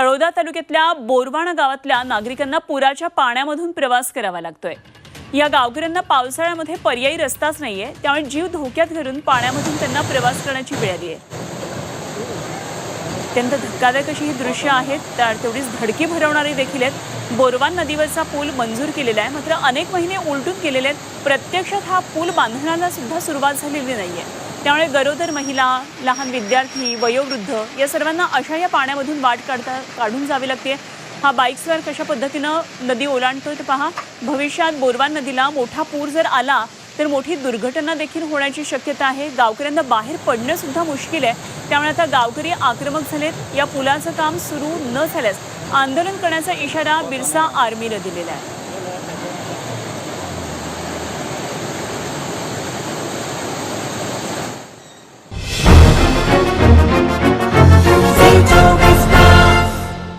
तळोदा तालुक्यातल्या बोरवाणा गावातल्या नागरिकांना पुराच्या पाण्यामधून प्रवास करावा लागतोय. या गावकऱ्यांना पावसाळ्यामध्ये पर्यायी रस्ताच नाहीये त्यामुळे जीव धोक्यात घालून पाण्यामधून त्यांना प्रवास करण्याची वेळ आली आहे. अत्यंत धक्कादायक अशी ही दृश्य आहेत तर तेवढीच धडकी भरवणारी देखील आहेत. बोरवान नदीवरचा पूल मंजूर केलेला आहे मात्र अनेक महिने उलटून केलेले आहेत. प्रत्यक्षात हा पूल बांधण्याला सुद्धा सुरुवात झालेली नाहीये. त्यामुळे गरोदर महिला लहान विद्यार्थी वयोवृद्ध या सर्वांना अशा या पाण्यामधून वाट काढता काढून जावी लागते. हा बाईक्सवर कशा पद्धतीनं नदी ओलांडतोय ते पहा. भविष्यात बोरवान नदीला मोठा पूर जर आला तर मोठी दुर्घटना देखील होण्याची शक्यता आहे. गावकऱ्यांना बाहेर पडणंसुद्धा मुश्किल आहे. त्यामुळे आता गावकरी आक्रमक झालेत. या पुलाचं काम सुरू न झाल्यास आंदोलन करण्याचा इशारा बिरसा आर्मीनं दिलेला आहे.